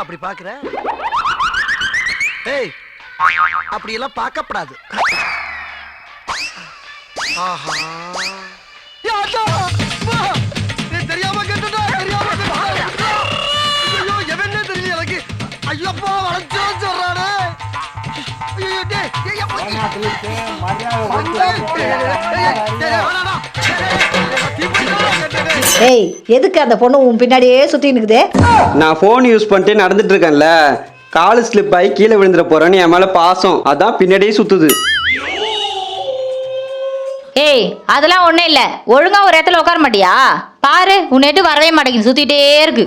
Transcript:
அப்படி பாக்குற? ஏய் அப்படி எல்லாம் பார்க்கப்படாது. ஆஹா. தெரியாம கேட்டுட்டா தெரியாம. ஐயோ எவனே தெரியல எனக்கு. ஐயோப்பா வளைச்சோ சொல்றானே. ஐயோ டேய் ஏய், அப்பா, ஏய் எதுக்கு அந்த பொண்ணு உன் பின்னாடியே சுத்தி நிக்குது? நான் ஃபோன் யூஸ் பண்ணிட்டு நடந்துட்டு இருக்கேன்ல. காலு ஸ்லிப் ஆகி கீழே விழுந்துட போறேன்னு என் மேல பாசம். அதான் பின்னாடியே சுத்துது. ஏய் அதெல்லாம் ஒண்ணும் இல்ல. ஒழுங்கா ஒரு இடத்துல உட்கார மாட்டியா? பாரு உன்னைட்டு வரவே மாட்டேங்குது. சுத்திட்டே இருக்கு.